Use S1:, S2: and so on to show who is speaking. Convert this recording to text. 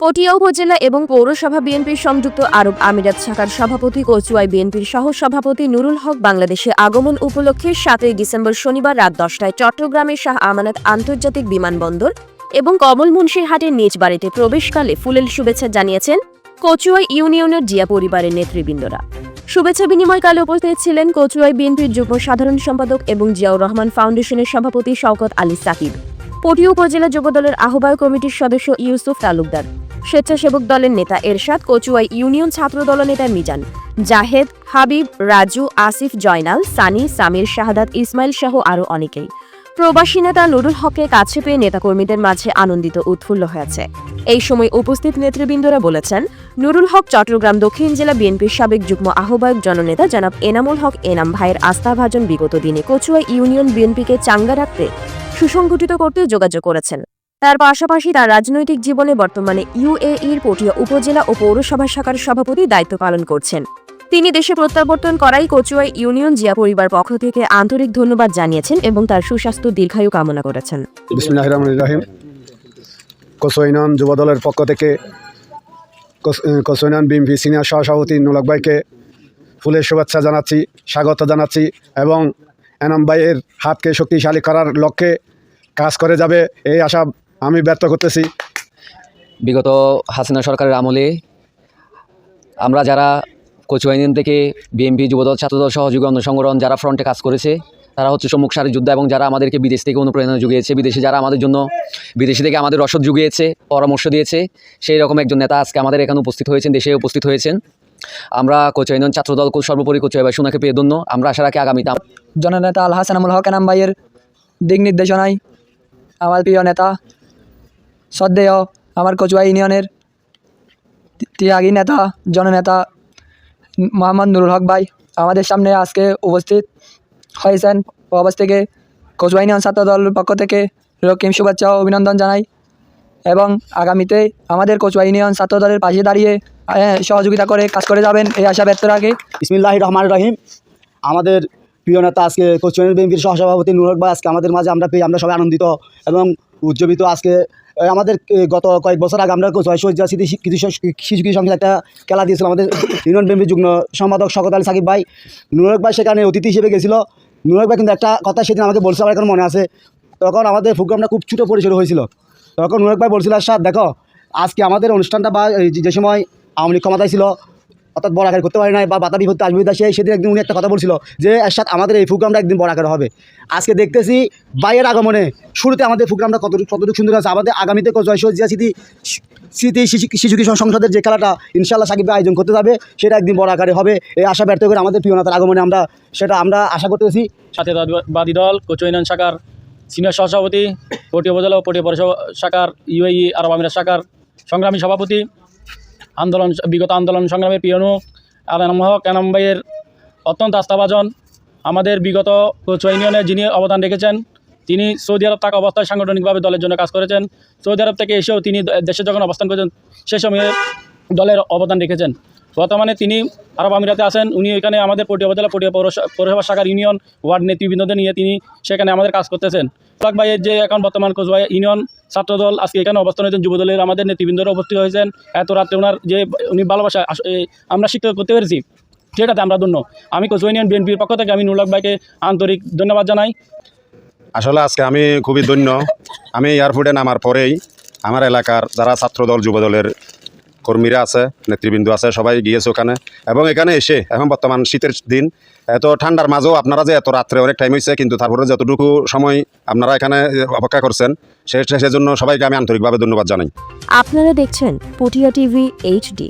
S1: পটিয়া উপজেলা এবং পৌরসভা বিএনপির সংযুক্ত আরব আমিরাত শাখার সভাপতি কচুয়াই বিএনপির সহ সভাপতি নুরুল হক বাংলাদেশে আগমন উপলক্ষে সাতই ডিসেম্বর শনিবার রাত দশটায় চট্টগ্রামের শাহ আমানত আন্তর্জাতিক বিমানবন্দর এবং কমল মুন্সিরহাটের নিজ বাড়িতে প্রবেশকালে ফুলেল শুভেচ্ছা জানিয়েছেন কচুয়াই ইউনিয়নের জিয়া পরিবারের নেতৃবৃন্দরা। শুভেচ্ছা বিনিময়কালে উপস্থিত ছিলেন কচুয়াই বিএনপির যুগ্ম সাধারণ সম্পাদক এবং জিয়াউর রহমান ফাউন্ডেশনের সভাপতি শওকত আলী সাকিব। পটিয়া উপজেলা যুবদলের আহ্বায়ক কমিটির সদস্য ইউসুফ তালুকদার। স্বেচ্ছাসেবক দলের নেতা এরশাদ কচুয়াই ইউনিয়ন ছাত্র দল নেতা মিজান জাহেদ, হাবিব, রাজু, আসিফ, জয়নাল, সানি, সামির, শাহাদাত, ইসমাইল সহ আরও অনেকেই। প্রবাসী নেতা নুরুল হককে কাছে পেয়ে নেতাকর্মীদের মাঝে আনন্দিত উৎফুল্ল হয়েছে। এই সময় উপস্থিত নেতৃবৃন্দরা বলেছেন, নুরুল হক চট্টগ্রাম দক্ষিণ জেলা বিএনপির সাবেক যুগ্ম আহ্বায়ক জননেতা জনাব এনামুল হক এনাম ভাইয়ের আস্থাভাজন বিগত দিনে কচুয়া ইউনিয়ন বিএনপিকে চাঙ্গা রাখতে সুসংগঠিত করতে যোগাযোগ করেছেন। তার পাশাপাশি তার রাজনৈতিক জীবনে বর্তমানে ইউএইর পটিয়া উপজেলা ও পৌরসভা শাখার সভাপতি দায়িত্ব পালন করছেন। তিনি দেশে প্রত্যাবর্তন করাই কচুয়াই ইউনিয়ন জিয়া পরিবার পক্ষ থেকে আন্তরিক ধন্যবাদ জানিয়েছেন এবং তার সুস্বাস্থ্য দীর্ঘায়ু কামনা করেছেন।
S2: রাহিম। কোসইনন যুবদলের পক্ষ থেকে কোসইনন বিএমপি সিনিয়র সহসভাপতি নুলক ভাইকে ফুলের শুভেচ্ছা জানাচ্ছি, স্বাগত জানাচ্ছি এবং এনাম ভাইয়ের হাতকে শক্তিশালী করার লক্ষ্যে কাজ করে যাবে, এই আশা আমি ব্যর্থ করতেছি।
S3: বিগত হাসিনা সরকারের আমলে আমরা যারা ইউনিয়ন থেকে বিএনপি যুবদল ছাত্রদল সহযোগী অন্য সংগঠন যারা ফ্রন্টে কাজ করেছে তারা হচ্ছে সম্মুখ সারি যোদ্ধা এবং যারা আমাদেরকে বিদেশ থেকে অনুপ্রেরণা জুগিয়েছে বিদেশে যারা আমাদের জন্য বিদেশি থেকে আমাদের রসদ জুগিয়েছে পরামর্শ দিয়েছে সেই রকম একজন নেতা আজকে আমাদের এখানে উপস্থিত হয়েছেন দেশে উপস্থিত হয়েছেন। আমরা কচুয়া ইউনিয়ন ছাত্রদল সর্বোপরি কচুয়া বা সোনাকে পেয়ে ধন্য আমরা আশা রাখি আগামীতে
S4: জননেতা আল হাসান আমুল হক এনাম ভাইয়ের দিক নির্দেশনায় আমার প্রিয় নেতা শ্রদ্ধেয় আমার কচুয়া ইউনিয়নের ত্যাগী নেতা, জননেতা মোহাম্মদ নুরুল হক ভাই আমাদের সামনে আজকে উপস্থিত হয়েছেন। প্রবাস থেকে কচুয়া ইউনিয়ন ছাত্র দলের পক্ষ থেকে রকিম শুভেচ্ছা অভিনন্দন জানাই এবং আগামীতে আমাদের কচুয়া ইউনিয়ন ছাত্র দলের পাশে দাঁড়িয়ে সহযোগিতা করে কাজ করে যাবেন এই আশা ব্যক্ত রাখি।
S5: ইসমিল্লাহ রহমান রহিম। আমাদের প্রিয় নেতা আজকে কোচবিহার বিএনপির সহসভাপতি নুরক ভাই আজকে আমাদের মাঝে আমরা পেয়ে আমরা সবাই আনন্দিত এবং উজ্জীবিত আজকে আমাদের গত কয়েক বছর আগে আমরা শহীদ স্মৃতি শিশু কৃষি সংসদ একটা খেলা দিয়েছিল আমাদের ইউনিয়ন বিএনপির যুগ্ম সম্পাদক শকত আলী সাকিব ভাই। নুরক ভাই সেখানে অতিথি হিসেবে গেছিল। নুরক ভাই কিন্তু একটা কথা সেদিন আমাকে বলছে আমার মনে আছে। তখন আমাদের প্রোগ্রামটা খুব ছোটো পরিসরে হয়েছিল। তখন নুরক ভাই বলছিল স্যার দেখো, আজকে আমাদের অনুষ্ঠানটা বা যে- যে সময় আওয়ামী লীগ ক্ষমতায় ছিল অর্থাৎ বড় আকার করতে পারি নাই বা বাতা বিপত্তি আসবে সেই সেদিন একদিন উনি একটা কথা বলছিল যে, এরশাদ, আমাদের এই প্রোগ্রামটা একদিন বড় আকারে হবে। আজকে দেখতেছি বাইয়ের আগমনে শুরুতে আমাদের প্রোগ্রামটা কতটুকু কতটুকু সুন্দর আছে। আমাদের আগামীতে জয় জিয়া স্মৃতি স্মৃতি শিশু কিশোর সংসদের যে খেলাটা ইনশাল্লাহ সাকিব আয়োজন করতে যাবে, সেটা একদিন বড় আকারে হবে। এই আশা ব্যর্থ করে আমাদের প্রিয় আগমনে আমরা সেটা আমরা আশা করতেছি।
S6: জাতীয়তাবাদী দল কোচইনান শাখার সিনিয়র সহসভাপতি পটিয়া উপজেলা ও পটিয়া পৌরসভা শাখার ইউএই আরব আমিরাত শাখার সংগ্রামী সভাপতি আন্দোলন, বিগত আন্দোলন সংগ্রামের পিয়নু আলাম হক এনাম ভাইয়ের অত্যন্ত আস্থাভাজন। আমাদের বিগত কোচুয়া ইউনিয়নে যিনি অবদান রেখেছেন, তিনি সৌদি আরব থাকা অবস্থায় সাংগঠনিকভাবে দলের জন্য কাজ করেছেন। সৌদি আরব থেকে এসেও তিনি দেশে যখন অবস্থান করেছেন, সে সময়ে দলের অবদান রেখেছেন। বর্তমানে তিনি আরব আমিরাতে আছেন, উনি এখানে আমাদের পটিয়া উপজেলা, পটিয়া পৌরসভা শাখার ইউনিয়ন ওয়ার্ড নেতৃবৃন্দদের নিয়ে তিনি সেখানে আমাদের কাজ করতেছেন। সোহাগ ভাইয়ের যে এখন বর্তমান কোচবাই ইউনিয়ন ছাত্রদল আজকে এখানে অবস্থান হয়েছেন, যুবদলের আমাদের নেতৃবৃন্দরা উপস্থিত হয়েছেন। এত রাত্রে ওনার যে উনি ভালোবাসা আমরা শিক্ষা করতে পেরেছি সেটাতে আমরা ধন্য। আমি কোচবাই ইউনিয়ন বিএনপির পক্ষ থেকে আমি নুরুল্লাহ ভাইকে আন্তরিক ধন্যবাদ জানাই।
S7: আসলে আজকে আমি খুবই ধন্য। আমি এয়ারপোর্টে নামার পরেই আমার এলাকার যারা ছাত্রদল, যুবদলের কর্মীরা আছে, নেতৃবৃন্দ আছে, সবাই গিয়েছে ওখানে। এবং এখানে এসে, এখন বর্তমান শীতের দিন, এত ঠান্ডার মাঝেও আপনারা যে এত রাত্রে অনেক টাইম হয়েছে, কিন্তু তারপরে যতটুকু সময় আপনারা এখানে অপেক্ষা করছেন সেজন্য সবাইকে আমি আন্তরিকভাবে ধন্যবাদ জানাই।
S1: আপনারা দেখছেন পটিয়া টিভি এইচডি